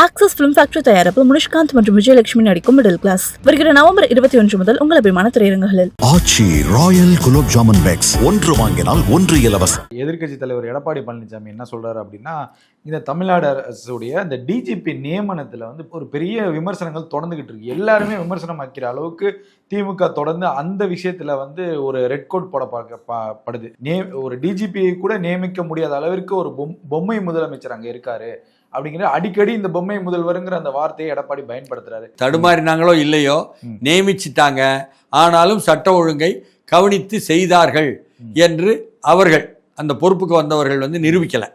Access film factory தயாரிப்பு முனிஷ்காந்த் மற்றும் விஜயலட்சுமி நடிக்கும் மிடில் கிளாஸ் வருகிற நவம்பர் இருபத்தி ஒன்று முதல் உங்கள் அபிமான திரையரங்குகளில். ஆச்சி ராயல் குலோப் ஜாமுன் பேக்ஸ் ஒன்று வாங்கினால் ஒன்று இலவசம். எதிர்க்கட்சி தலைவர் எடப்பாடி பழனிசாமி என்ன சொல்றாரு அப்படின்னா இந்த தமிழ்நாடு அரசுடைய இந்த டிஜிபி நியமனத்துல வந்து ஒரு பெரிய விமர்சனங்கள் தொடர்ந்துகிட்டு இருக்கு. எல்லாருமே விமர்சனம் வைக்கிற அளவுக்கு திமுக தொடர்ந்து அந்த விஷயத்துல வந்து ஒரு ரெட் கோட் போட பார்க்க பா- படுது. நே ஒரு டிஜிபி கூட நியமிக்க முடியாத அளவிற்கு ஒரு பொம் பொம்மை முதலமைச்சர் அங்க இருக்காரு. அப்படிங்கிற அடிக்கடி இந்த பொம்மை முதல்வருங்கிற அந்த வார்த்தையை எடப்பாடி பயன்படுத்துறாரு. தடுமாறினாங்களோ இல்லையோ. நியமிச்சிட்டாங்க. ஆனாலும் சட்ட ஒழுங்கை கவனித்து செய்தார்கள். என்று அவர்கள் அந்த பொறுப்புக்கு வந்தவர்கள் வந்து நிரூபிக்கல.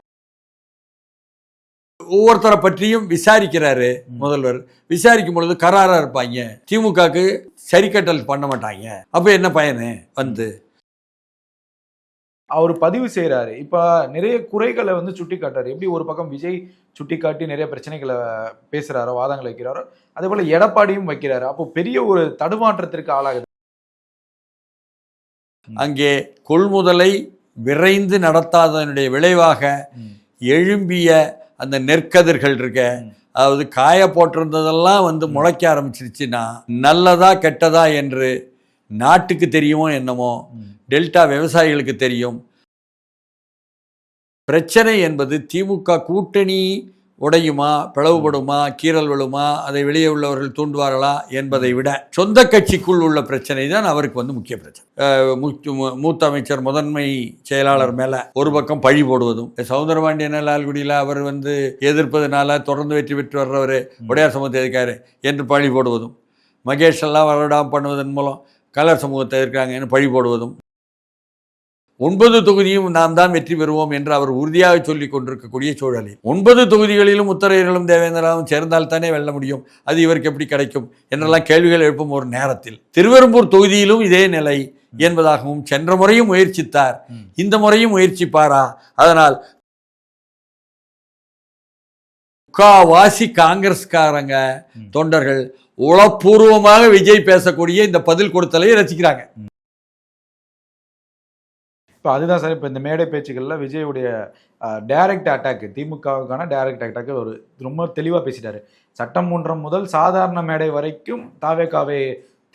ஒவ்வொருத்தரை பற்றியும் விசாரிக்கிறாரு. முதல்வர். விசாரிக்கும் பொழுது கராரா இருப்பாங்க. திமுகக்கு சரிக்கட்டல் பண்ண மாட்டாங்க. அப்ப என்ன பயனு? வந்து. அவர் பதிவு செய்றாரு. இப்ப நிறைய குறைகளை வந்து சுட்டி காட்டுறாரு எப்படி ஒரு பக்கம் விஜய் சுட்டி காட்டி நிறைய பிரச்சனைகளை பேசுறாரோ வாதங்களை வைக்கிறாரோ அதே போல எடப்பாடியும் வைக்கிறாரு. அப்போ பெரிய ஒரு தடுமாற்றத்திற்கு ஆளாகுது. அங்கே கொள்முதலை விரைந்து நடத்தாததனுடைய விளைவாக எழும்பிய அந்த நெற்கதிர்கள் இருக்க. அதாவது காய போட்டிருந்ததெல்லாம் வந்து முளைக்க ஆரம்பிச்சிருச்சுன்னா நல்லதா கெட்டதா என்று நாட்டுக்கு தெரியுமோ என்னமோ டெல்டா விவசாயிகளுக்கு தெரியும். பிரச்சனை என்பது திமுக கூட்டணி உடையுமா பிளவுபடுமா கீறல் விழுமா அதை வெளியே உள்ளவர்கள் தூண்டுவார்களா என்பதை விட சொந்த கட்சிக்குள் உள்ள பிரச்சனை தான் அவருக்கு வந்து முக்கிய பிரச்சனை. மூத்த- அமைச்சர் முதன்மை செயலாளர் மேலே ஒரு பக்கம் பழி போடுவதும் சவுந்தரபாண்டியன் லால்குடியில் அவர் வந்து எதிர்ப்பதனால தொடர்ந்து வெற்றி பெற்று வர்றவர் உடையார் சமூகத்தை எதிர்க்காரு என்று பழி போடுவதும் மகேஷ் எல்லாம் வரடாம் பண்ணுவதன் மூலம் கலர் சமூகத்தை எதிர்க்காங்கன்னு பழி போடுவதும். ஒன்பது தொகுதியும் நாம் தான் வெற்றி பெறுவோம் என்று அவர் உறுதியாக சொல்லிக் கொண்டிருக்கக்கூடிய சூழலில். ஒன்பது தொகுதிகளிலும் உத்தரையர்களும் தேவேந்திராவும் சேர்ந்தால் தானே வெல்ல முடியும்? அது இவருக்கு எப்படி கிடைக்கும்? என்றெல்லாம் கேள்விகள் எழுப்பும் ஒரு நேரத்தில். திருவெரும்பூர் தொகுதியிலும் இதே நிலை என்பதாகவும் சென்ற முறையும் முயற்சித்தார். இந்த முறையும் முயற்சிப்பாரா? அதனால் முக்காவாசி காங்கிரஸ்காரங்க. தொண்டர்கள் உளப்பூர்வமாக விஜய் பேசக்கூடிய இந்த பதில் கொடுத்தலை ரசிக்கிறாங்க. இப்போ அதுதான் சார் இப்போ இந்த மேடை பேச்சுக்களில் விஜயுடைய டைரக்ட் அட்டாக் திமுகவுக்கான டைரக்ட் அட்டாக் ஒரு ரொம்ப தெளிவாக பேசிட்டாரு. சட்டமன்றம் முதல் சாதாரண மேடை வரைக்கும் தாவேக்காவை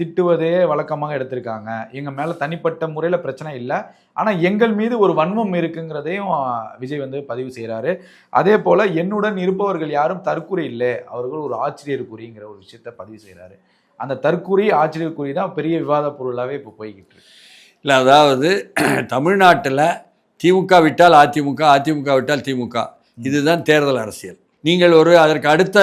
திட்டுவதே வழக்கமாக எடுத்திருக்காங்க. எங்கள் மேலே தனிப்பட்ட முறையில் பிரச்சனை இல்லை. ஆனால் எங்கள் மீது ஒரு வன்மம் இருக்குங்கிறதையும் விஜய் வந்து பதிவு செய்கிறாரு அதே போல் என்னுடன் இருப்பவர்கள் யாரும் தற்குறி இல்லை அவர்கள் ஒரு ஆச்சரியக்குறிங்கிற ஒரு விஷயத்த பதிவு செய்கிறாரு அந்த தற்குறி ஆச்சரியக்குறி தான் பெரிய விவாத பொருளாகவே இப்போ போய்கிட்டு இருக்கு. இல்லை அதாவது தமிழ்நாட்டில் திமுக விட்டால் அதிமுக அதிமுக விட்டால் திமுக. இதுதான் தேர்தல் அரசியல். நீங்கள் ஒரு அதற்கு அடுத்த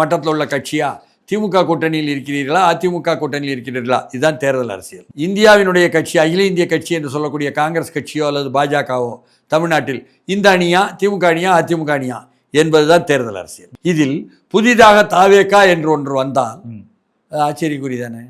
மட்டத்தில் உள்ள கட்சியா திமுக கூட்டணியில் இருக்கிறீர்களா அதிமுக கூட்டணியில் இருக்கிறீர்களா? இதுதான் தேர்தல் அரசியல். இந்தியாவினுடைய கட்சி அகில இந்திய கட்சி என்று சொல்லக்கூடிய காங்கிரஸ் கட்சியோ அல்லது பாஜகவோ தமிழ்நாட்டில் இந்த அணியா திமுக அணியா அதிமுக அணியா என்பதுதான் தேர்தல் அரசியல். இதில் புதிதாக தாவேக்கா என்று ஒன்று வந்தால் ஆச்சரியக்குறி தானே?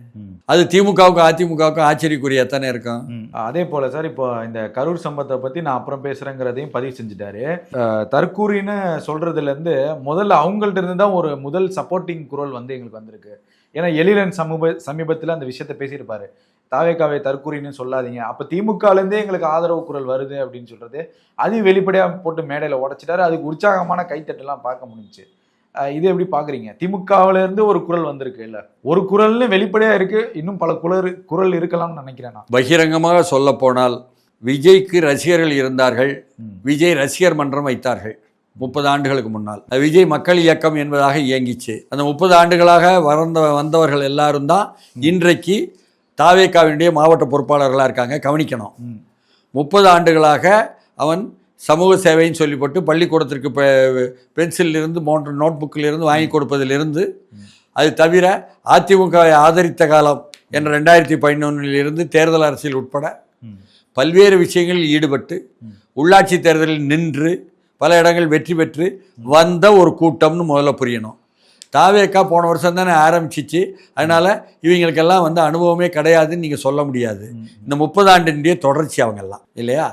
அது திமுகவுக்கும் அதிமுகவுக்கும் ஆச்சரியக்குறியா தானே இருக்கும்? அதே போல சார் இப்போ இந்த கரூர் சம்பத்தை பத்தி நான் அப்புறம் பேசுறேங்கிறதையும் பதிவு செஞ்சுட்டாரு. அஹ், தற்கூரின்னு சொல்றதுல இருந்து முதல்ல அவங்கள்ட்ட இருந்து தான் ஒரு முதல் சப்போர்ட்டிங் குரல் வந்து எங்களுக்கு வந்திருக்கு. ஏன்னா எழிலன் சமூக சமீபத்தில் அந்த விஷயத்த பேசியிருப்பாரு. தாவேக்காவை தற்கூரின்னு சொல்லாதீங்க. அப்போ திமுகலேருந்தே எங்களுக்கு ஆதரவு குரல் வருது அப்படின்னு சொல்றது அதையும் வெளிப்படையாக போட்டு மேடையில் உடைச்சிட்டாரு. அதுக்கு உற்சாகமான கைத்தட்டெல்லாம் பார்க்க முடிஞ்சுச்சு. இது எப்படி பாக்குறீங்க திமுகவுல இருந்து ஒரு குரல் வந்திருக்கு இல்ல? ஒரு குரல்னு வெளிப்படையா இருக்கு இன்னும் பல குரல் குரல் இருக்கலாம்னு நினைக்கிறேன் நான். பகிரங்கமாக சொல்லப்போனால் விஜய்க்கு ரசிகர்கள் இருந்தார்கள். விஜய் ரசிகர் மன்றம் வைத்தார்கள். முப்பது ஆண்டுகளுக்கு முன்னால். விஜய் மக்கள் இயக்கம் என்பதாக இயங்கிச்சு. அந்த முப்பது ஆண்டுகளாக வளர்ந்த வந்தவர்கள் எல்லாரும் தான் இன்றைக்கு தாவேக்காவினுடைய மாவட்ட பொறுப்பாளர்களாக இருக்காங்க. கவனிக்கணும். முப்பது ஆண்டுகளாக அவன் சமூக சேவைன்னு சொல்லிப்பட்டு பள்ளிக்கூடத்திற்கு பெ- பென்சிலிருந்து மோன்ற நோட் புக்கில் இருந்து வாங்கி கொடுப்பதிலிருந்து அது தவிர அதிமுகவை ஆதரித்த காலம் என்ற ரெண்டாயிரத்தி பதினொன்றில் இருந்து தேர்தல் அரசியல் உட்பட பல்வேறு விஷயங்களில் ஈடுபட்டு உள்ளாட்சி தேர்தலில் நின்று பல இடங்கள் வெற்றி பெற்று வந்த ஒரு கூட்டம்னு முதல்ல புரியணும். தாவேக்கா போன வருஷம் தானே ஆரம்பிச்சிச்சு அதனால் இவங்களுக்கெல்லாம் வந்து அனுபவமே கிடையாதுன்னு நீங்கள் சொல்ல முடியாது. இந்த முப்பது ஆண்டினுடைய தொடர்ச்சி அவங்கெல்லாம் இல்லையா.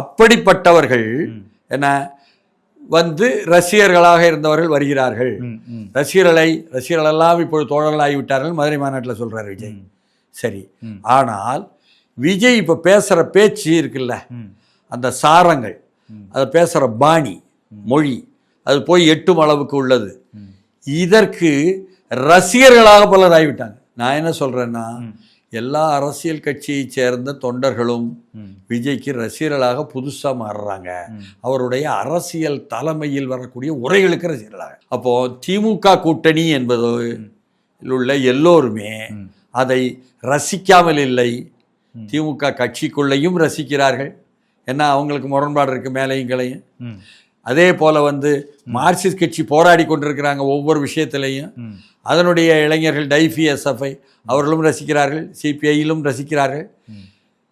அப்படிப்பட்டவர்கள். என்ன வந்து ரசிகர்களாக இருந்தவர்கள் வருகிறார்கள். ரசிகர்களை ரசிகர்களெல்லாம் இப்பொழுது தோழர்களாகி விட்டார்கள் மதுரை மாநாட்டில் சொல்கிறார் விஜய். சரி. ஆனால் விஜய் இப்போ பேசுகிற பேச்சு இருக்குல்ல. அந்த சாரங்கள். அதை பேசுகிற பாணி மொழி அது போய் எட்டும் அளவுக்கு உள்ளது. இதற்கு ரசிகர்களாக பலர் ஆகிவிட்டாங்க நான் என்ன சொல்றேன்னா எல்லா அரசியல் கட்சியை சேர்ந்த தொண்டர்களும் விஜய்க்கு ரசிகர்களாக புதுசா மாறுறாங்க. அவருடைய அரசியல் தலைமையில் வரக்கூடிய உரைகளுக்கு ரசிகர்களாக. அப்போ திமுக கூட்டணி என்பது உள்ள எல்லோருமே அதை ரசிக்காமல் இல்லை. திமுக கட்சிக்குள்ளேயும் ரசிக்கிறார்கள். ஏன்னா அவங்களுக்கு முரண்பாடு இருக்கு மேலையும் கிளையும். அதே போல வந்து மார்க்சிஸ்ட் கட்சி போராடி கொண்டிருக்கிறாங்க ஒவ்வொரு விஷயத்திலையும். அதனுடைய இளைஞர்கள் டைஃபி எஸ்எஃப்ஐ அவர்களும் ரசிக்கிறார்கள் சிபிஐயிலும் ரசிக்கிறார்கள்.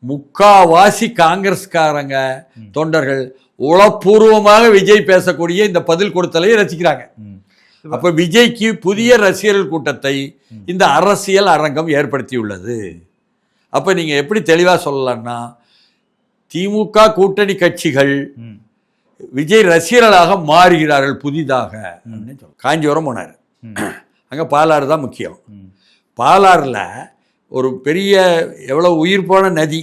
முக்காவாசி காங்கிரஸ்காரங்க தொண்டர்கள் உளப்பூர்வமாக விஜய் பேசக்கூடிய இந்த பதில் கொடுத்தலை ரசிக்கிறாங்க. அப்ப விஜய்க்கு புதிய ரசிகர்கள் கூட்டத்தை இந்த அரசியல் அரங்கம் ஏற்படுத்தியுள்ளது. அப்ப நீங்க எப்படி தெளிவா சொல்லலாம்னா திமுக கூட்டணி கட்சிகள் விஜய் ரசிகர்களாக மாறுகிறார்கள் புதிதாக. காஞ்சிபுரம் போனார். அங்க பாலாறு தான் முக்கியம். பாலாறில் ஒரு பெரிய எவ்வளோ உயிர் போன நதி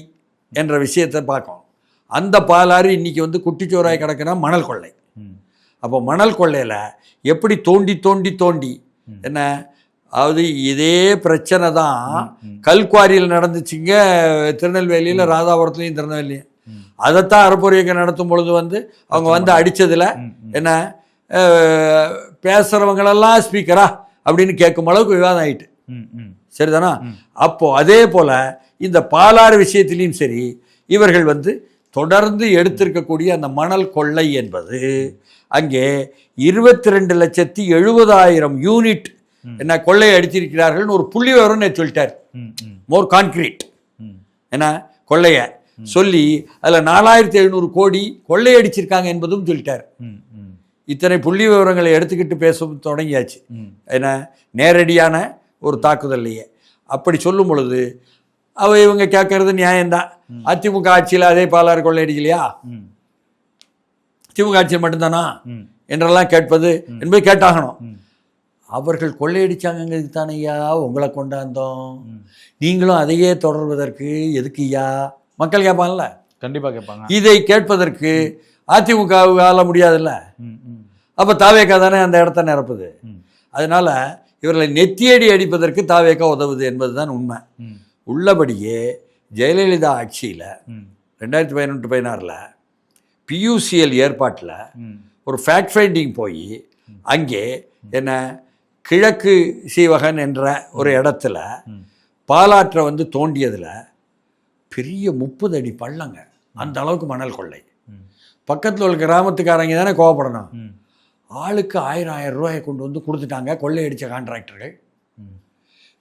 என்ற விஷயத்தை பார்க்கணும். அந்த பாலாறு இன்னைக்கு வந்து குட்டிச்சோராய் கிடக்குன்னா மணல் கொள்ளை. அப்போ மணல் கொள்ளையில் எப்படி தோண்டி தோண்டி தோண்டி? என்ன? அதாவது இதே பிரச்சனை தான் கல்குவாரியில் நடந்துச்சுங்க திருநெல்வேலியில் ராதாபுரத்துலையும் திருநெல்வேலியும். அதைத்தான் அறப்பொறியங்க நடத்தும் பொழுது வந்து அவங்க வந்து அடிச்சதுல என்ன அஹ், பேசுறவங்களெல்லாம் ஸ்பீக்கரா அப்படின்னு கேட்கும் அளவுக்கு விவாதம் ஆயிட்டு. சரிதானா? அப்போ அதே போல இந்த பாலாறு விஷயத்திலையும் சரி இவர்கள் வந்து தொடர்ந்து எடுத்திருக்கக்கூடிய அந்த மணல் கொள்ளை என்பது அங்கே இருபத்தி ரெண்டு லட்சத்தி எழுபதாயிரம் யூனிட் என்ன கொள்ளை அடித்திருக்கிறார்கள்னு ஒரு புள்ளி விவரம் சொல்லிட்டார் மோர் கான்கிரீட் என்ன கொள்ளைய. சொல்லி அதில் நாலாயிரத்தி எழுநூறு கோடி கொள்ளையடிச்சிருக்காங்க என்பதும் சொல்லிட்டார். இத்தனை புள்ளி விவரங்களை எடுத்துக்கிட்டு பேச தொடங்கியாச்சு. என்ன நேரடியான ஒரு தாக்குதல்லையே. அப்படி சொல்லும் பொழுது அவ இவங்க கேட்கறது நியாயம்தான். அதிமுக ஆட்சியில் அதே பாலாறு கொள்ளையடிக்கலையா? திமுக ஆட்சியில் மட்டும்தானா? என்றெல்லாம் கேட்பது என்பதை கேட்டாகணும். அவர்கள் கொள்ளையடிச்சாங்கிறதுக்கு தானே ஐயா உங்களை கொண்டாந்தோம். நீங்களும் அதையே தொடர்வதற்கு எதுக்கு ஐயா மக்கள் கேட்பாங்கல்ல? கண்டிப்பா கேட்பாங்க. இதை கேட்பதற்கு அதிமுக ஆள முடியாதுல்ல? அப்போ தாவேக்கா தானே அந்த இடத்த நிரப்புது. அதனால இவர்களை நெத்தியடி அடிப்பதற்கு தாவேக்கா உதவுது என்பதுதான் உண்மை. ம், உள்ளபடியே ஜெயலலிதா ஆட்சியில் ரெண்டாயிரத்தி பதினெட்டு பதினாறில் பியூசிஎல் ஏற்பாட்டில் ஒரு ஃபேக்ட் ஃபைண்டிங் போய் அங்கே என்ன கிழக்கு சீவகன் என்ற ஒரு இடத்துல. பாலாற்றை வந்து தோண்டியதில் பெரிய முப்பது அடி பள்ளங்க. அந்த அளவுக்கு மணல் கொள்ளை. பக்கத்தில் உள்ள கிராமத்துக்காரங்க தானே கோவப்படணும். ஆளுக்கு ஆயிரம் ஆயிரம் ரூபாயை கொண்டு வந்து கொடுத்துட்டாங்க கொள்ளையடிச்ச கான்ட்ராக்டர்கள்.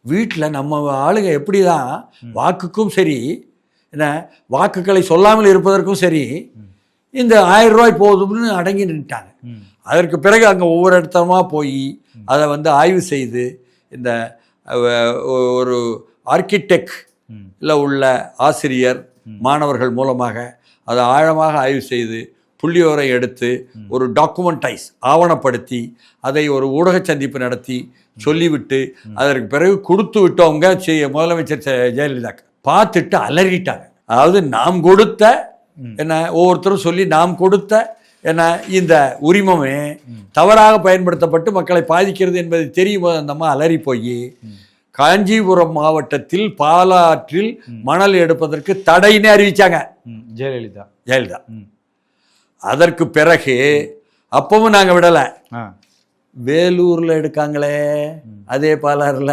வீட்டில் நம்ம ஆளுங்க எப்படி தான் வாக்குக்கும் சரி என்ன வாக்குகளை சொல்லாமல் இருப்பதற்கும் சரி இந்த ஆயிரம் ரூபாய் போதும்னு அடங்கி நின்ட்டாங்க. அதற்கு பிறகு அங்கே ஒவ்வொரு இடத்தமா போய் அதை வந்து ஆய்வு செய்து இந்த ஒரு ஆர்கிடெக்ட். இல்லை உள்ள ஆசிரியர் மாணவர்கள் மூலமாக அதை ஆழமாக ஆய்வு செய்து புள்ளியோரை எடுத்து ஒரு டாக்குமெண்டைஸ் ஆவணப்படுத்தி அதை ஒரு ஊடக சந்திப்பு நடத்தி சொல்லிவிட்டு அதற்கு பிறகு கொடுத்து விட்டவங்க முதலமைச்சர் ஜெயலலிதாக்கு. பார்த்துட்டு அலறிட்டாங்க. அதாவது நாம் கொடுத்த என்ன ஒவ்வொருத்தரும் சொல்லி நாம் கொடுத்த என்ன இந்த உரிமமே தவறாக பயன்படுத்தப்பட்டு மக்களை பாதிக்கிறது என்பது தெரியும் போது அந்த அம்மா அலறி போய் காஞ்சிபுரம் மாவட்டத்தில் பாலாற்றில் மணல் எடுப்பதற்கு தடைன்னு அறிவிச்சாங்க. ஜெயலலிதா. ஜெயலலிதா. அதற்கு பிறகு அப்பவும் நாங்க விடல. வேலூர்ல எடுக்காங்களே அதே பாலாறுல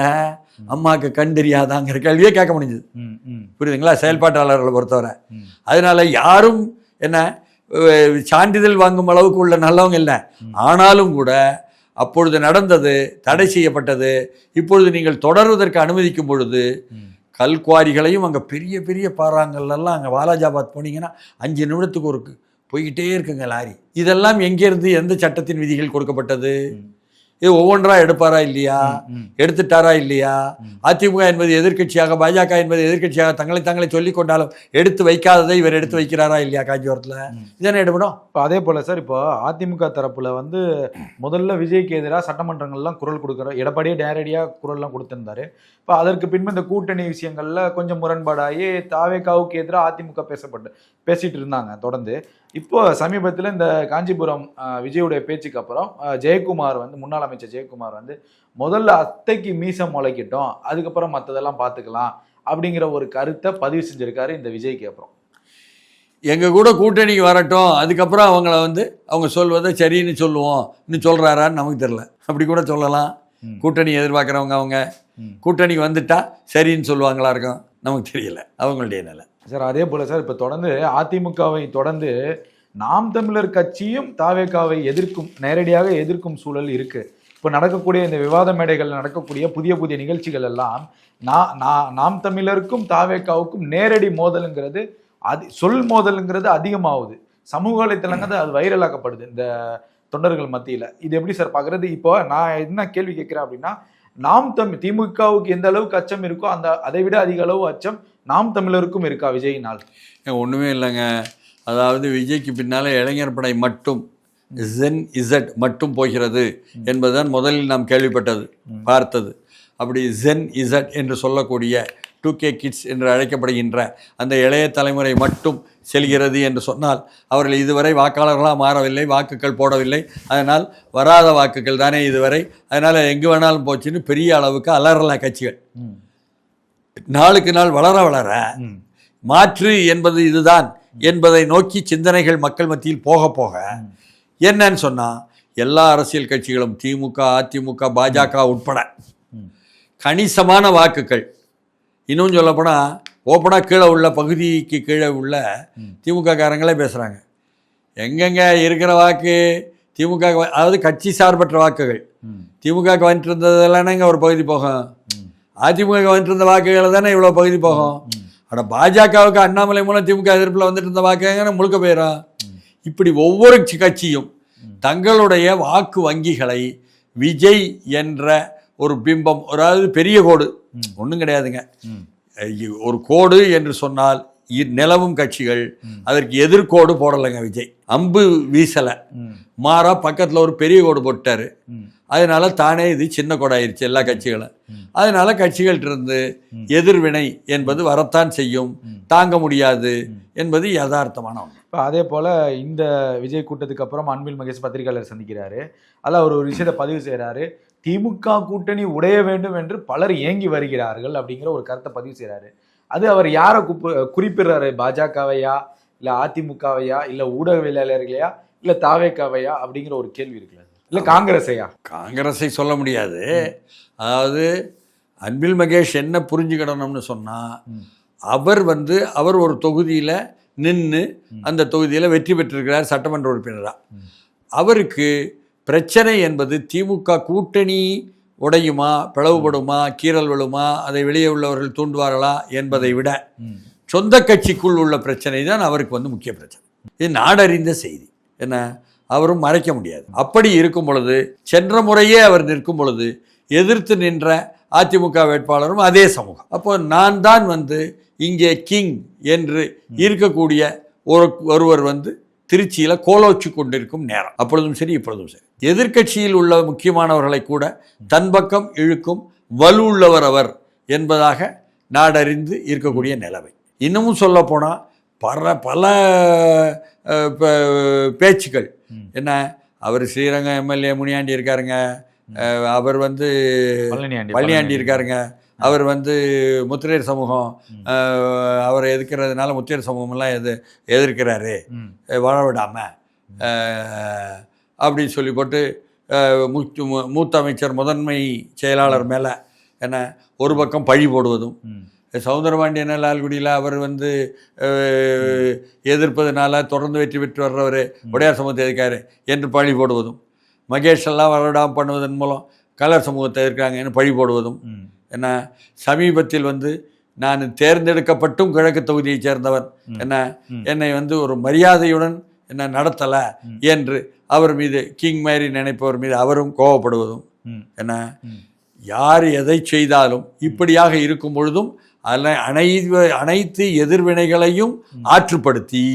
அம்மாக்கு கண் தெரியாதாங்கிற கேள்வியே கேட்க முடிஞ்சது. புரியுதுங்களா? செயல்பாட்டாளர்களை பொறுத்தவரை. அதனால யாரும் என்ன சான்றிதழ் வாங்கும் அளவுக்கு உள்ள நல்லவங்க இல்லை. ஆனாலும் கூட அப்பொழுது நடந்தது தடை செய்யப்பட்டது. இப்பொழுது நீங்கள் தொடர்வதற்கு அனுமதிக்கும் பொழுது. கல்குவாரிகளையும் அங்கே பெரிய பெரிய பாறாங்கல்லாம் அங்கே வாலாஜாபாத் போனீங்கன்னா அஞ்சு நிமிடத்துக்கு ஒரு போய்கிட்டே இருக்குங்க லாரி. இதெல்லாம் எங்கேருந்து எந்த சட்டத்தின் விதிகள் கொடுக்கப்பட்டது? இது ஒவ்வொன்றா எடுப்பாரா இல்லையா. எடுத்துட்டாரா இல்லையா? அதிமுக என்பது எதிர்க்கட்சியாக பாஜக என்பது எதிர்க்கட்சியாக தங்களை தங்களை சொல்லிக் கொண்டாலும் எடுத்து வைக்காததை இவர் எடுத்து வைக்கிறாரா இல்லையா காஞ்சிபுரத்தில்? இதனை எடுபடும்? இப்போ அதே போல சார் இப்போ அதிமுக தரப்புல வந்து முதல்ல விஜய்க்கு எதிராக சட்டமன்றங்கள்லாம் குரல் கொடுக்குற எடப்பாடியே நேரடியாக குரல்லாம் கொடுத்திருந்தாரு. இப்போ அதற்கு பின்பு இந்த கூட்டணி விஷயங்கள்ல கொஞ்சம் முரண்பாடாகி தாவேக்காவுக்கு எதிராக அதிமுக பேசப்பட்டு பேசிட்டு இருந்தாங்க தொடர்ந்து. இப்போ சமீபத்தில் இந்த காஞ்சிபுரம் விஜயுடைய பேச்சுக்கு அப்புறம் ஜெயக்குமார் வந்து முன்னாள் அமைச்சர் ஜெயக்குமார் வந்து முதல்ல அத்தைக்கு மீசம் முளைக்கட்டும் அதுக்கப்புறம் மற்றதெல்லாம் பார்த்துக்கலாம் அப்படிங்கிற ஒரு கருத்தை பதிவு செஞ்சிருக்காரு இந்த விஜய்க்கு அப்புறம். எங்கள் கூட கூட்டணிக்கு வரட்டும் அதுக்கப்புறம் அவங்கள வந்து அவங்க சொல்வதை சரின்னு சொல்லுவோம் இன்னும் சொல்கிறாரான்னு நமக்கு தெரில அப்படி கூட சொல்லலாம். கூட்டணி எதிர்பார்க்குறவங்க அவங்க. கூட்டணிக்கு வந்துட்டா சரின்னு சொல்லுவாங்களா இருக்கும் நமக்கு தெரியல. அவங்களுடைய நிலை. சார் அதே போல சார் இப்ப தொடர்ந்து அதிமுகவை தொடர்ந்து நாம் தமிழர் கட்சியும் தாவேக்காவை எதிர்க்கும் நேரடியாக எதிர்க்கும் சூழல் இருக்கு. இப்போ நடக்கக்கூடிய இந்த விவாத மேடைகள் நடக்கக்கூடிய புதிய புதிய நிகழ்ச்சிகள் எல்லாம் நான் நாம் தமிழருக்கும் தாவேக்காவுக்கும் நேரடி மோதலுங்கிறது அது சொல் மோதலுங்கிறது அதிகமாகுது. சமூக வலைத்தளங்கிறது அது வைரலாக்கப்படுது இந்த தொண்டர்கள் மத்தியில். இது எப்படி சார் பார்க்குறது இப்போ நான் என்ன கேள்வி கேட்குறேன் அப்படின்னா நாம் தமிழ் திமுகவுக்கு எந்த அளவுக்கு அச்சம் இருக்கோ அந்த அதை விட அதிக அளவு அச்சம் நாம் தமிழருக்கும் இருக்கா விஜயினால் ஒன்றுமே இல்லைங்க. அதாவது விஜய்க்கு பின்னால் இளைஞர் படை மட்டும். ஜென் இசட் மட்டும் போகிறது என்பதுதான் முதலில் நாம் கேள்விப்பட்டது பார்த்தது. அப்படி ஜென் இசட் என்று சொல்லக்கூடிய டூ கே கிட்ஸ் என்று அழைக்கப்படுகின்ற அந்த இளைய தலைமுறை மட்டும் செல்கிறது என்று சொன்னால் அவர்கள் இதுவரை வாக்காளர்களாக மாறவில்லை வாக்குகள் போடவில்லை. அதனால் வராத வாக்குகள் தானே இதுவரை. அதனால் எங்கு வேணாலும் போச்சுன்னு பெரிய அளவுக்கு அலறல கட்சிகள். நாளுக்கு நாள் வளர வளர மாற்று என்பது இதுதான் என்பதை நோக்கி சிந்தனைகள் மக்கள் மத்தியில் போக போக என்னன்னு சொன்னால் எல்லா அரசியல் கட்சிகளும் திமுக அதிமுக பாஜக உட்பட கணிசமான வாக்குகள். இன்னும் சொல்லப்போனால் ஓப்பனாக கீழே உள்ள பகுதிக்கு கீழே உள்ள திமுக காரங்களே பேசுகிறாங்க எங்கெங்கே இருக்கிற வாக்கு திமுக அதாவது கட்சி சார்பற்ற வாக்குகள். திமுகக்கு வந்துட்டு இருந்ததெல்லாம்ங்க ஒரு பகுதி போகும்? அதிமுக வந்துட்டு இருந்த வாக்குகளை தானே இவ்வளோ பகுதி போகும்? ஆனால் பாஜகவுக்கு அண்ணாமலை மூலம் திமுக எதிர்ப்பில் வந்துட்டு இருந்த வாக்குங்க முழுக்க போயிடும். இப்படி ஒவ்வொரு கட்சியும் தங்களுடைய வாக்கு வங்கிகளை விஜய் என்ற ஒரு பிம்பம் அதாவது பெரிய கோடு ஒன்றும் கிடையாதுங்க. ஒரு கோடு என்று சொன்னால் நிலவும் கட்சிகள் அதற்கு எதிர்கோடு போடலைங்க விஜய். அம்பு வீசலை. மாறா பக்கத்தில் ஒரு பெரிய கோடு போட்டாரு அதனால தானே இது சின்ன கொடாயிருச்சு எல்லா கட்சிகளும். அதனால கட்சிகள்கிட்ட இருந்து எதிர்வினை என்பது வரத்தான் செய்யும். தாங்க முடியாது என்பது யதார்த்தமான ஒன்று. இப்போ அதே போல் இந்த விஜய் கூட்டத்துக்கு அப்புறம் அன்பில் மகேஷ் பத்திரிகையாளர் சந்திக்கிறாரு. அதில் அவர் ஒரு விஷயத்தை பதிவு செய்கிறாரு திமுக கூட்டணி உடைய வேண்டும் என்று பலர் ஏங்கி வருகிறார்கள் அப்படிங்கிற ஒரு கருத்தை பதிவு செய்கிறாரு அது அவர் யாரை குப்பு குறிப்பிடுறாரு? பாஜகவையா? இல்லை அதிமுகவையா? இல்லை ஊடகவியலாளர்களையா? இல்லை தாவேக்காவையா? அப்படிங்கிற ஒரு கேள்வி இருக்குல்ல. இல்லை காங்கிரஸையா? காங்கிரஸை சொல்ல முடியாது. அதாவது அன்பில் மகேஷ் என்ன புரிஞ்சுக்கிடணும்னு சொன்னால் அவர் வந்து அவர் ஒரு தொகுதியில் நின்று அந்த தொகுதியில் வெற்றி பெற்றிருக்கிறார் சட்டமன்ற உறுப்பினராக அவருக்கு பிரச்சனை என்பது திமுக கூட்டணி உடையுமா பிளவுபடுமா கீறல் விழுமா அதை வெளியே உள்ளவர்கள் தூண்டுவார்களா என்பதை விட சொந்த கட்சிக்குள் உள்ள பிரச்சனை தான் அவருக்கு வந்து முக்கிய பிரச்சனை. இது நாடறிந்த செய்தி. என்ன? அவரும் மறைக்க முடியாது. அப்படி இருக்கும் பொழுது சென்ற முறையே அவர் நிற்கும் பொழுது எதிர்த்து நின்ற அதிமுக வேட்பாளரும் அதே சமூகம். அப்போ நான் தான் வந்து இங்கே கிங் என்று இருக்கக்கூடிய ஒரு ஒருவர் வந்து திருச்சியில் கோலோச்சு கொண்டிருக்கும் நேரம். அப்பொழுதும் சரி இப்பொழுதும் சரி. எதிர்க்கட்சியில் உள்ள முக்கியமானவர்களை கூட தன் பக்கம் இழுக்கும் வலு உள்ளவர் அவர் என்பதாக நாடறிந்து இருக்கக்கூடிய நிலைமை. இன்னமும் சொல்லப்போனால் பல பல பேச்சுக்கள். என்ன? அவர் ஸ்ரீரங்கம் எம்எல்ஏ முனியாண்டி இருக்காருங்க. அவர் வந்து பழனியாண்டி இருக்காருங்க. அவர் வந்து முத்திரையர் சமூகம். அவரை எதிர்க்கிறதுனால முத்திரையர் சமூகமெல்லாம் எது எதிர்க்கிறாரு. வாழ விடாம அஹ், அப்படின்னு சொல்லி போட்டு மூத்த மூத்த அமைச்சர் முதன்மை செயலாளர் மேலே என்ன ஒரு பக்கம் பழி போடுவதும். சவுந்தரபாண்டியன் லால்குடியில் அவர் வந்து எதிர்ப்பதனால தொடர்ந்து வெற்றி பெற்று வர்றவர் உடையார் சமூகத்தை எதிர்க்காரு என்று பழி போடுவதும். மகேஷ் எல்லாம் வரடாம பண்ணுவதன் மூலம் கலர் சமூகத்தை எதிர்க்காங்கன்னு பழி போடுவதும். என்ன சமீபத்தில் வந்து நான் தேர்ந்தெடுக்கப்பட்டும் கிழக்கு தொகுதியைச் சேர்ந்தவன். என்ன என்னை வந்து ஒரு மரியாதையுடன் என்ன நடத்தலை என்று அவர் மீது கிங் மாதிரி நினைப்பவர் மீது அவரும் கோவப்படுவதும். என்ன. யார் எதை செய்தாலும் இப்படியாக இருக்கும் பொழுதும் அனைத்து அனைத்து எதிர்வினைகளையும் ஆற்றுப்படுத்தி.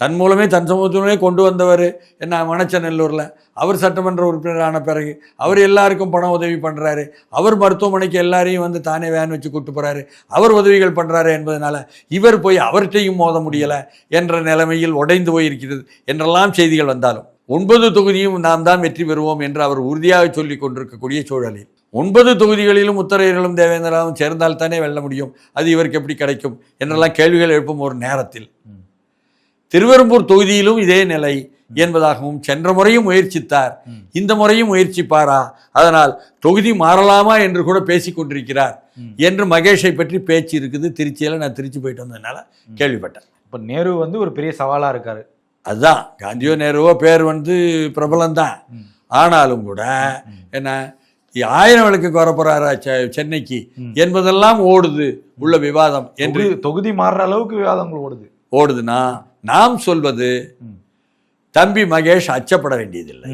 தன் மூலமே தன் சமூகத்தினே கொண்டு வந்தவர் என்ன மணச்சநல்லூரில் அவர் சட்டமன்ற உறுப்பினர் ஆன பிறகு அவர் எல்லாருக்கும் பண உதவி பண்ணுறாரு அவர் மருத்துவமனைக்கு எல்லாரையும் வந்து தானே வேன் வச்சு கூட்டு போகிறாரு அவர் உதவிகள் பண்ணுறாரு என்பதனால இவர் போய் அவர்கிட்டையும் மோத முடியலை என்ற நிலைமையில் உடைந்து போயிருக்கிறது என்றெல்லாம் செய்திகள் வந்தாலும். ஒன்பது தொகுதியும் நாம் தான் வெற்றி பெறுவோம் என்று அவர் உறுதியாக சொல்லிக் கொண்டிருக்கக்கூடிய சூழலில். ஒன்பது தொகுதிகளிலும் உத்தரையர்களும் தேவேந்திராவும் சேர்ந்தால் தானே வெல்ல முடியும் அது இவருக்கு எப்படி கிடைக்கும் என்றெல்லாம் கேள்விகள் எழுப்பும் ஒரு நேரத்தில். திருவெரும்பூர் தொகுதியிலும் இதே நிலை என்பதாகவும் சென்ற முறையும் முயற்சித்தார். இந்த முறையும் முயற்சிப்பாரா அதனால் தொகுதி மாறலாமா என்று கூட பேசிக் கொண்டிருக்கிறார் ம். என்று மகேஷை பற்றி பேச்சு இருக்குது திருச்சியில் நான் திருச்சி போயிட்டு வந்ததுனால கேள்விப்பட்டேன் இப்ப நேரு வந்து ஒரு பெரிய சவாலா இருக்காரு அதுதான் காந்தியோ நேருவோ பேர் வந்து பிரபலம்தான். ஆனாலும் கூட. என்ன ஆயிரம் விளக்குக்கு வரப்போறாரா செ- சென்னைக்கு. என்பதெல்லாம் ஓடுது உள்ள விவாதம் என்று தொகுதி- மாறுற அளவுக்கு விவாதங்கள் ஓடுது. ஓடுதுன்னா நாம் சொல்வது. தம்பி மகேஷ் அச்சப்பட வேண்டியதில்லை.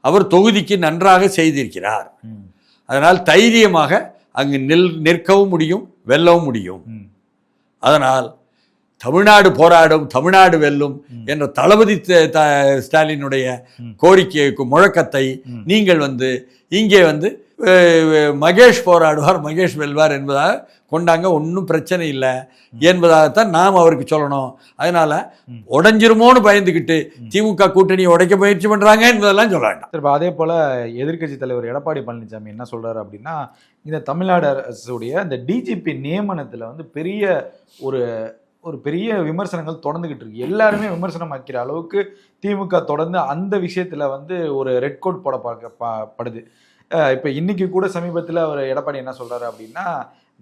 அவர் தொகுதிக்கு நன்றாக செய்திருக்கிறார். அதனால் தைரியமாக அங்கு நில் நிற்கவும் முடியும் வெல்லவும் முடியும். அதனால் தமிழ்நாடு போராடும் தமிழ்நாடு வெல்லும் என்ற தளபதி ஸ்டாலினுடைய ம். கோரிக்கைக்கு முழக்கத்தை. நீங்கள் வந்து இங்கே வந்து மகேஷ் போராடுவார் மகேஷ் வெல்வார் என்பதாக கொண்டாங்க ஒன்றும் பிரச்சனை இல்லை என்பதாகத்தான் நாம் அவருக்கு சொல்லணும் அதனால. உடைஞ்சிருமோன்னு பயந்துக்கிட்டு திமுக கூட்டணியை உடைக்க முயற்சி பண்றாங்க என்பதெல்லாம் சொல்ல வேண்டாம் இப்ப அதே போல எதிர்க்கட்சி தலைவர் எடப்பாடி பழனிசாமி என்ன சொல்றாரு அப்படின்னா இந்த தமிழ்நாடு அரசுடைய இந்த டிஜிபி நியமனத்துல வந்து பெரிய ஒரு ஒரு பெரிய விமர்சனங்கள் தொடர்ந்துகிட்டு இருக்கு. எல்லாருமே விமர்சனம் வைக்கிற அளவுக்கு திமுக தொடர்ந்து அந்த விஷயத்துல வந்து ஒரு ரெட் கோட் போட பார்க்க படுது. இப்ப இன்னைக்கு கூட சமீபத்துல அவர் எடப்பாடி என்ன சொல்றாரு அப்படின்னா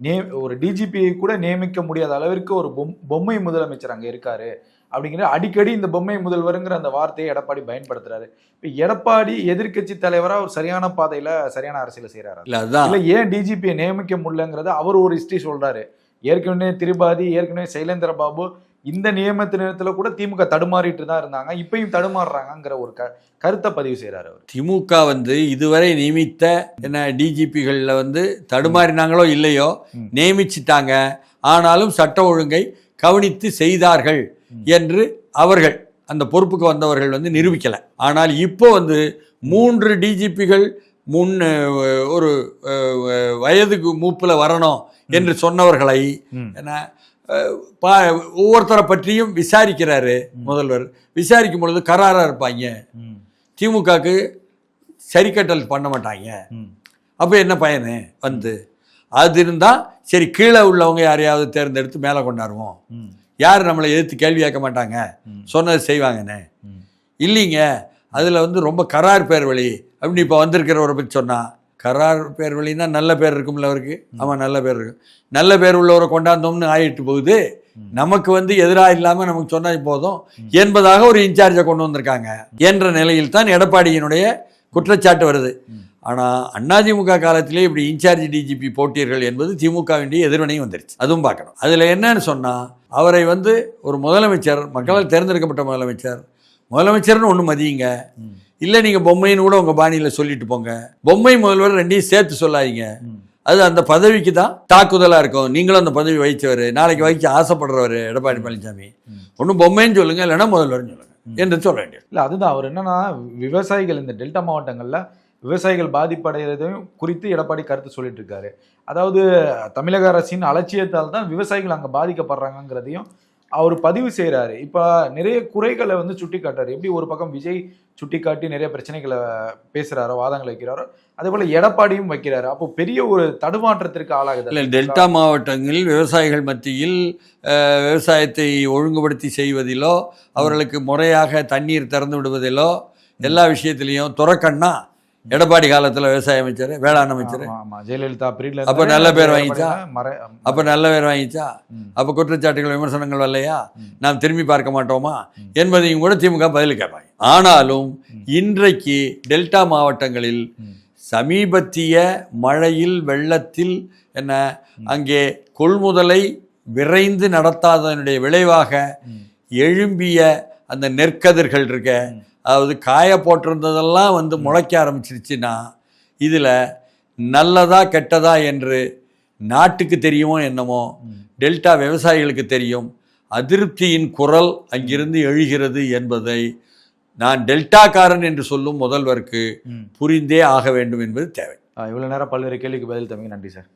நே ஒரு டிஜிபி கூட நியமிக்க முடியாத அளவிற்கு ஒரு பொம் பொம்மை முதலமைச்சர் அங்க இருக்காரு அப்படிங்கிற அடிக்கடி இந்த பொம்மை முதல்வருங்கிற அந்த வார்த்தையை எடப்பாடி பயன்படுத்துறாரு. இப்ப எடப்பாடி எதிர்க்கட்சி தலைவரா ஒரு சரியான பாதையில சரியான அரசியல செய்யறாரு இல்லை ஏன் டிஜிபியை நியமிக்க முடியலங்கிறத அவர் ஒரு ஹிஸ்டரி சொல்றாரு. ஏற்கனவே திரிபாதி ஏற்கனவே சைலேந்திர பாபு இந்த நியமன நேரத்துல கூட திமுக தடுமாறிட்டு தான் இருந்தாங்க இப்பயும் தடுமாறுறாங்கங்கிற ஒரு க கருத்தை பதிவு செய்யறாரு அவர் திமுக வந்து இதுவரை நியமித்த என்ன டிஜிபிகளில் வந்து தடுமாறினாங்களோ இல்லையோ. நியமிச்சிட்டாங்க ஆனாலும் சட்ட ஒழுங்கை கவனித்து செய்தார்கள். என்று அவர்கள் அந்த பொறுப்புக்கு வந்தவர்கள் வந்து நிரூபிக்கலை ஆனால் இப்போ வந்து மூன்று டிஜிபிகள் முன் அஹ், ஒரு வயதுக்கு மூப்பில் வரணும் என்று சொன்னவர்களை ஒவ்வொருத்தரை பற்றியும் விசாரிக்கிறாரு முதல்வர். விசாரிக்கும் பொழுது கராராக இருப்பாங்க. திமுகக்கு சரிக்கட்டல் பண்ண மாட்டாங்க. அப்போ என்ன பயனு? வந்து அது இருந்தால் சரி கீழே உள்ளவங்க யாரையாவது தேர்ந்தெடுத்து மேலே கொண்டாடுவோம். யார் நம்மளை எதிர்த்து கேள்வி கேட்க மாட்டாங்க? சொன்னது செய்வாங்கன்னு. இல்லைங்க. அதில் வந்து ரொம்ப கரார் பேர் வழி. அப்படின்னு இப்போ வந்திருக்கிறவரை பற்றி சொன்னா கரார் பேர் வழின்னா நல்ல பேர் இருக்கும்ல அவருக்கு. ஆமாம் நல்ல பேர் இருக்கு. நல்ல பேர் உள்ளவரை கொண்டாந்தோம்னு ஆயிட்டு போகுது. நமக்கு வந்து எதிராக இல்லாமல் நமக்கு சொன்னால் போதும். என்பதாக ஒரு இன்சார்ஜை கொண்டு வந்திருக்காங்க. என்ற நிலையில் தான் எடப்பாடியினுடைய குற்றச்சாட்டு வருது. ஆனால் அதிமுக காலத்திலே இப்படி இன்சார்ஜ் டிஜிபி போட்டீர்கள் என்பது திமுகவினுடைய எதிர்வினையும் வந்துருச்சு. அதுவும் பார்க்கணும். அதில் என்னன்னு சொன்னால் அவரை வந்து ஒரு முதலமைச்சர் மக்களால் தேர்ந்தெடுக்கப்பட்ட முதலமைச்சர் முதலமைச்சர்னு ஒன்று மதியுங்க. இல்லை நீங்கள் பொம்மைன்னு கூட உங்கள் பாணியில் சொல்லிட்டு போங்க. பொம்மை முதல்வர் ரெண்டையும் சேர்த்து சொல்லாதீங்க. அது அந்த பதவிக்கு தான் தாக்குதலாக இருக்கும். நீங்களும் அந்த பதவி வகிச்சவர். நாளைக்கு வகிக்க ஆசைப்படுறவர் எடப்பாடி பழனிசாமி. ஒன்றும் பொம்மைன்னு சொல்லுங்க இல்லைன்னா முதல்வர்னு சொல்லுங்க. என்று சொல்ல வேண்டியது. இல்ல அதுதான். அவர் என்னன்னா விவசாயிகள் இந்த டெல்டா மாவட்டங்கள்ல விவசாயிகள் பாதிப்படைகிறதையும் குறித்து எடப்பாடி கருத்து சொல்லிட்டு இருக்காரு. அதாவது தமிழக அரசின் அலட்சியத்தால் தான் விவசாயிகள் அங்க பாதிக்கப்படுறாங்கங்கிறதையும் அவர் பதிவு செய்கிறாரு இப்போ நிறைய குறைகளை வந்து சுட்டி காட்டுறாரு எப்படி ஒரு பக்கம் விஜய் சுட்டி காட்டி நிறைய பிரச்சனைகளை பேசுகிறாரோ வாதங்களை வைக்கிறாரோ அதே போல் எடப்பாடியும் வைக்கிறாரு. அப்போ பெரிய ஒரு தடுமாற்றத்திற்கு ஆளாகுது. இல்லை டெல்டா மாவட்டங்களில் விவசாயிகள் மத்தியில் விவசாயத்தை ஒழுங்குபடுத்தி செய்வதிலோ அவர்களுக்கு முறையாக தண்ணீர் திறந்து விடுவதிலோ எல்லா விஷயத்திலையும் துறக்கண்ணா எடப்பாடி காலத்தில் விவசாய அமைச்சர் வேளாண் அமைச்சர் ஜெயலலிதா பீரியட்ல அப்ப நல்ல பேர் வாங்கிச்சா? அப்போ நல்ல பேர் வாங்கிச்சா. அப்போ குற்றச்சாட்டுகள் விமர்சனங்கள் வரலையா. நாம் திரும்பி பார்க்க மாட்டோமா. என்பதையும் கூட திமுக பதில் கேட்பாங்க ஆனாலும் இன்றைக்கு டெல்டா மாவட்டங்களில். சமீபத்திய மழையில் வெள்ளத்தில் என்ன அங்கே கொள்முதலை விரைந்து நடத்தாததனுடைய விளைவாக. எழும்பிய அந்த நெற்கதிர்கள் இருக்க அதாவது காய போட்டிருந்ததெல்லாம் வந்து முளைக்க ஆரம்பிச்சிருச்சுன்னா இதில் நல்லதா கெட்டதா என்று நாட்டுக்கு தெரியுமோ என்னமோ டெல்டா விவசாயிகளுக்கு தெரியும். அதிருப்தியின் குரல் அங்கிருந்து எழுகிறது என்பதை நான் டெல்டாக்காரன் என்று சொல்லும் முதல்வருக்கு. புரிந்தே ஆக வேண்டும் என்பது தேவை. இவ்வளவு நேரம் பல்வேறு கேள்விக்கு பதில் தம்பிங்க நன்றி சார்.